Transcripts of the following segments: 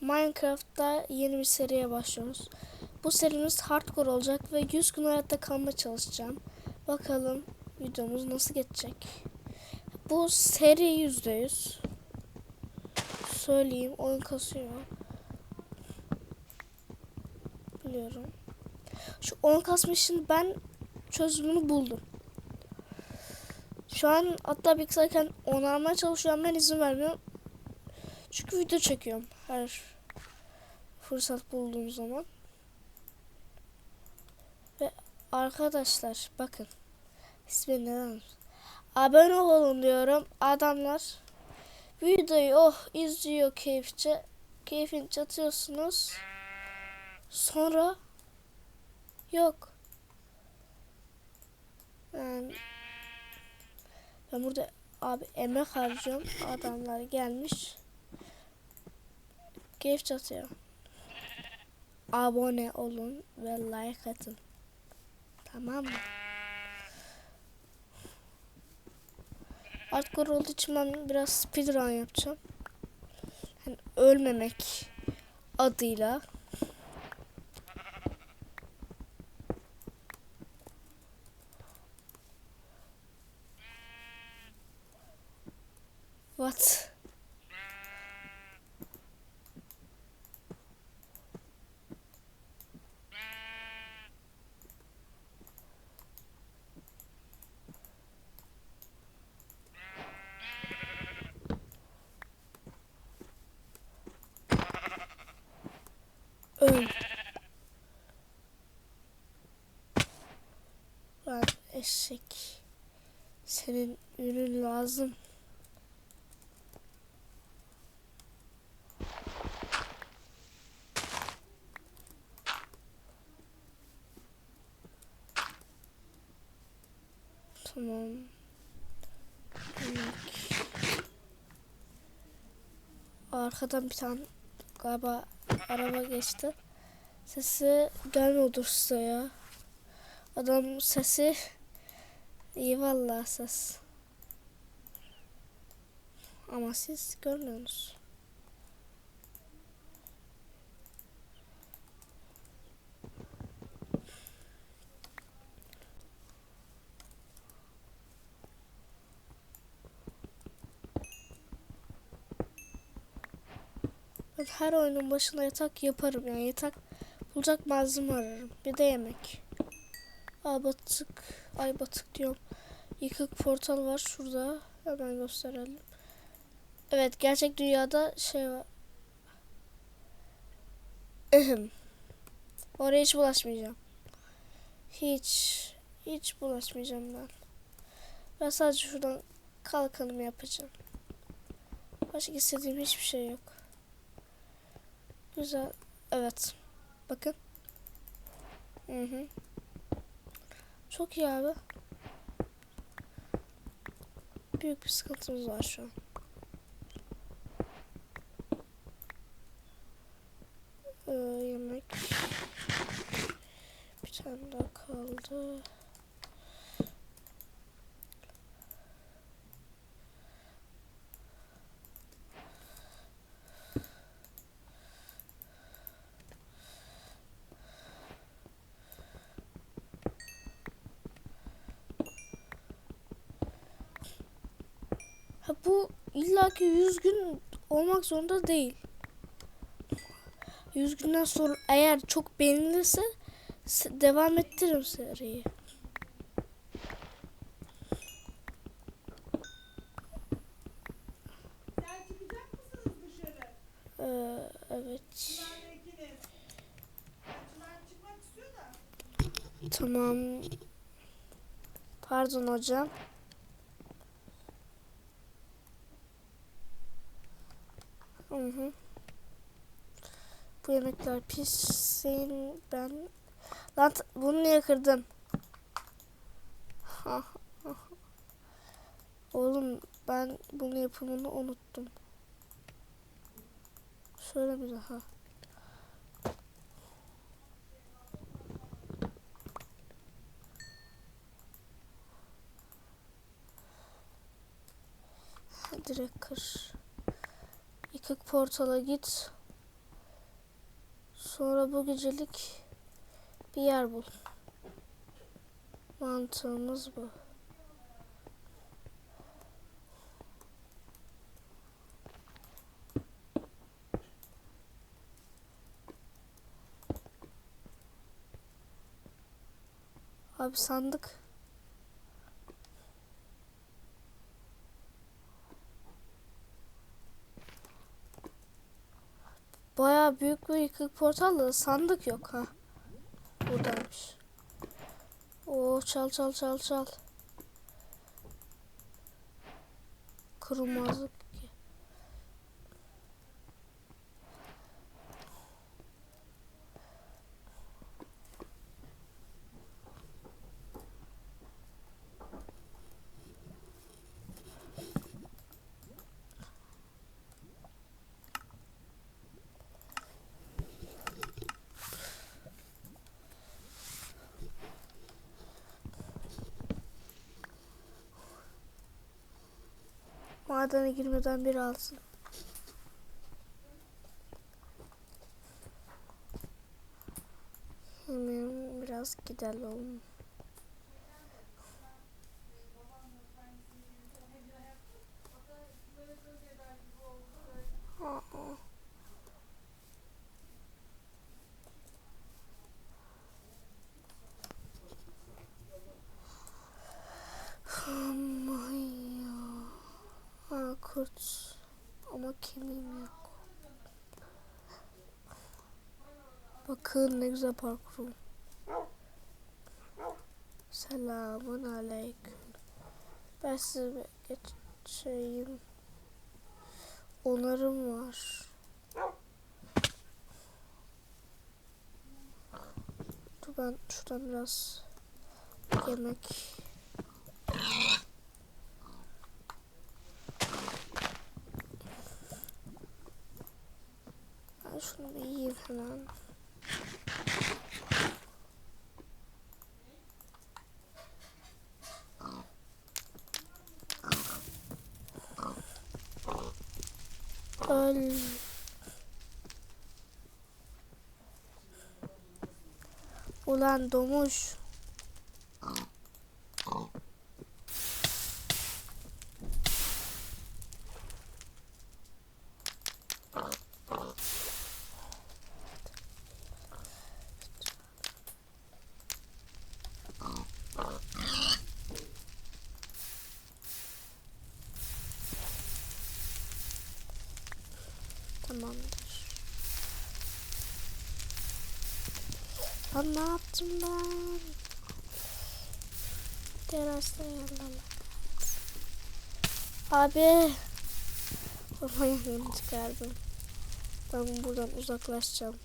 Minecraft'ta yeni bir seriye başlıyoruz. Bu serimiz hardcore olacak ve 100 gün hayatta kalmaya çalışacağım. Bakalım videomuz nasıl geçecek. Bu seri %100. Söyleyeyim oyun kasıyor. Biliyorum. Şu oyun kasma işini ben çözümünü buldum. Şu an hatta bilgisayarken onarmaya çalışıyorum. Ben izin vermiyorum. Çünkü video çekiyorum her fırsat bulduğum zaman. Ve arkadaşlar bakın. İsmi neden? Abone olun diyorum. Adamlar videoyu oh izliyor keyifçe. Keyfini atıyorsunuz. Sonra yok. Yani ben burada abi emek harcıyorum. Adamlar gelmiş. Keyif atıyor. Abone olun ve like atın. Tamam mı? Hardcore olduğu için ben biraz speedrun yapacağım. Yani ölmemek adıyla. What? Öl. Lan eşek. Senin ürün lazım. Tamam. Arkadan bir tane galiba araba geçti. Sesi gelmiyordur size ya. Adam sesi iyi vallahi ses. Ama siz görmüyorsunuz. Ben her oyunun başına yatak yaparım yani yatak bulacak malzeme ararım. Bir de yemek. Ay batık, ay batık diyorum. Yıkık portal var şurada. Hemen gösterelim. Evet gerçek dünyada şey var. Oraya hiç bulaşmayacağım. Hiç, hiç bulaşmayacağım ben. Ben sadece şuradan kalkanımı yapacağım. Başka istediğim hiçbir şey yok. Güzel. Evet. Bakın. Hı hı. Çok iyi abi. Büyük bir sıkıntımız var şu an. Ee, yemek. Bir tane daha kaldı. Ha bu illaki 100 gün olmak zorunda değil. 100 günden sonra eğer çok beğenilirse se- devam ettiririm seriyi. Ee, evet. Tamam. Pardon hocam. Hı hı. Bu yemekler pişsin. Ben... Lan bunu niye ha. Oğlum ben bunu yapımını unuttum. Şöyle bir daha. Direkt kır. Yıkık portala git. Sonra bu gecelik bir yer bul. Mantığımız bu. Abi sandık. Bayağı büyük bir yıkık portal da sandık yok ha. Buradaymış. Oo çal çal çal çal. Kırılmazlık. ki. Madene girmeden bir alsın. Hemen biraz gidelim. Aa. Aman ya. Ha kurt. Ama kemiğim yok. Bakın ne güzel parkurum. Selamun aleyküm. Ben size bir geçeyim. Onarım var. Dur ben şuradan biraz yemek Ben şunu yiyeyim hemen. Öl. Ulan domuş. Lan ne yaptım ben? Terasta yanlamak. Abi. Orman yangını çıkardım. Ben buradan uzaklaşacağım.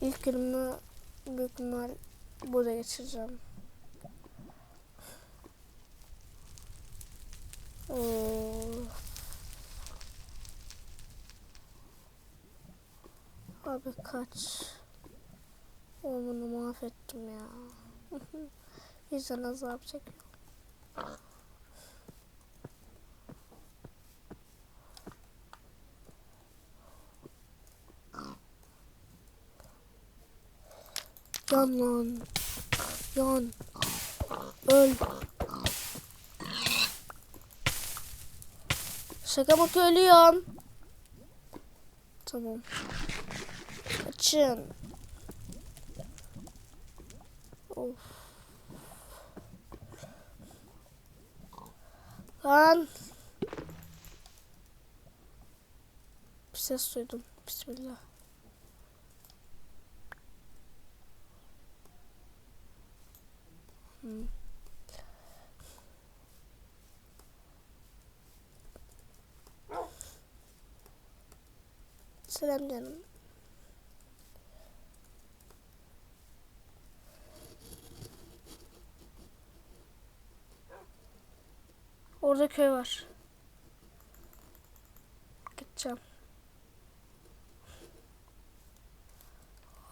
İlk günümü büyük ihtimal burada geçireceğim. Oo. Abi kaç. Ormanı mahvettim ya. Vicdan azap çekiyorum. Yan lan. Yan. Öl. Şaka mı ölüyorum? Tamam. Kaçın. Lan. Bir ses duydum. Bismillah. Hmm. Selam canım. Orada köy var. Gideceğim.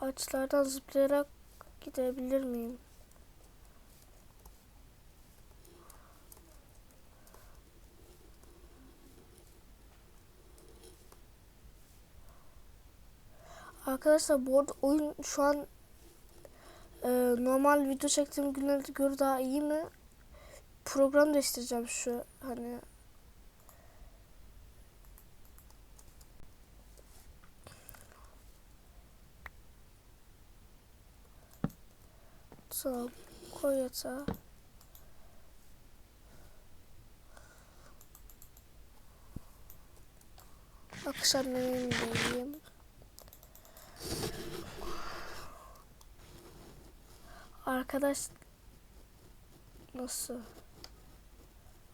Ağaçlardan zıplayarak gidebilir miyim? Arkadaşlar bu arada oyun şu an e, normal video çektiğim günlerde göre daha iyi mi? Program değiştireceğim şu hani Tamam. Koy yatağa. Akşam yemeğimi de yiyeyim. Arkadaş nasıl?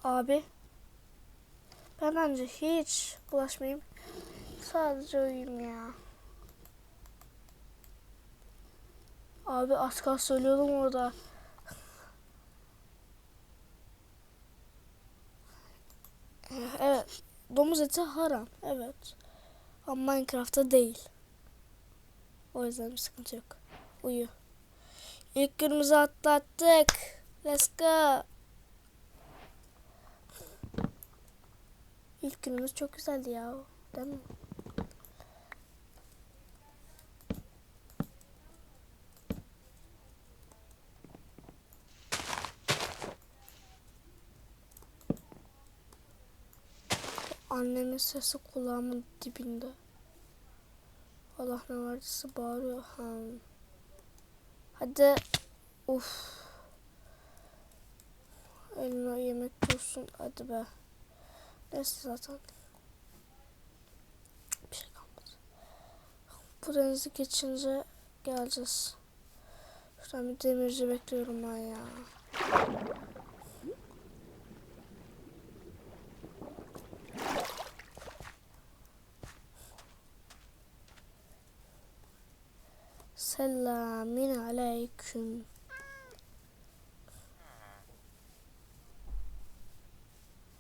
Abi ben bence hiç bulaşmayayım. Sadece uyuyayım ya. Abi az kalsın söylüyordum orada. Evet. Domuz eti haram. Evet. Ama Minecraft'ta değil. O yüzden bir sıkıntı yok. Uyu. İlk günümüzü atlattık. Let's go. İlk günümüz çok güzeldi ya. Değil mi? Annemin sesi kulağımın dibinde. Allah ne verdiyse bağırıyor. Ha. Hadi. Uf. Eline yemek dursun. Hadi be. Neyse zaten. Bir şey kalmadı. Bu denizi geçince geleceğiz. Şuradan bir demirci bekliyorum ben ya. Selamün aleyküm.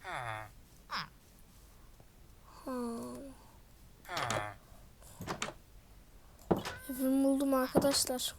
Ha. Evimi buldum arkadaşlar.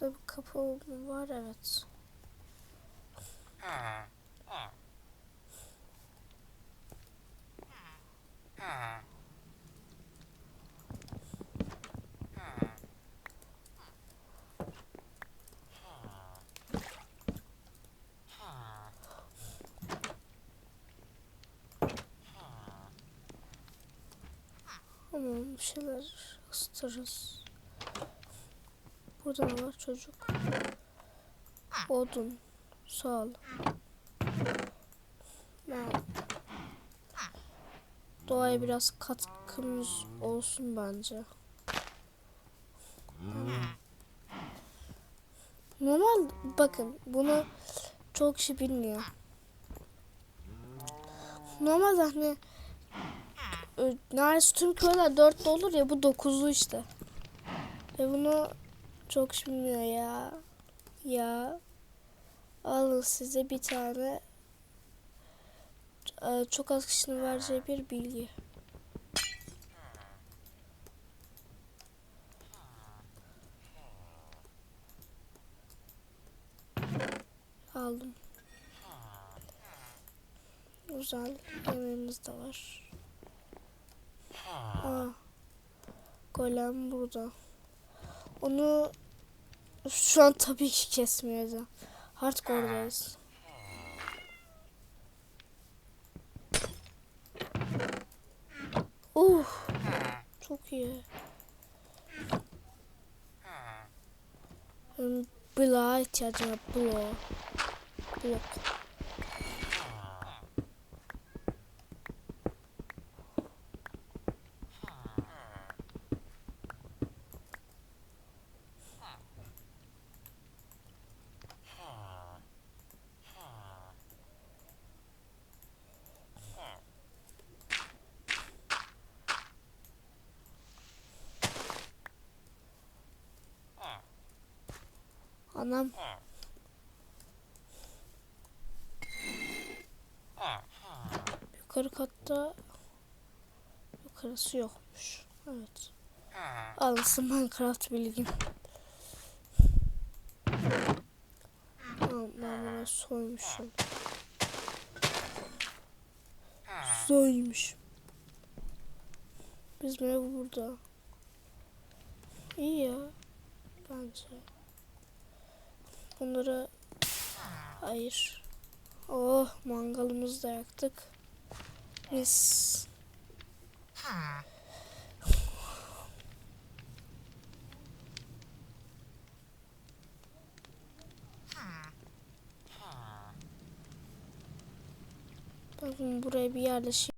Şurada bir kapı var evet. Tamam bir şeyler ısıtırız. Burada ne var çocuk? Odun. Sağ ol. Doğaya biraz katkımız olsun bence. Normal bakın bunu çok kişi bilmiyor. Normalde hani neredeyse tüm köyler dörtte olur ya bu dokuzlu işte. Ve bunu çok bilmiyor ya. Ya. Alın size bir tane e, çok az kişinin vereceği bir bilgi. Aldım. Güzel. Yemeğimiz de var. Aa, golem burada. Onu şu an tabii ki kesmeyeceğim. Hardcore'dayız. Uh, çok iyi. Bloğa ihtiyacım var. Bloğa. Blok. Anam. Yukarı katta yukarısı yokmuş. Evet. Alınsın Minecraft bilgim. Tamam ben bunu soymuşum. Soymuş. Bizim ev burada. İyi ya. Bence. Bunları hayır. Oh mangalımızı da yaktık. Biz Bakın buraya bir yerleşim.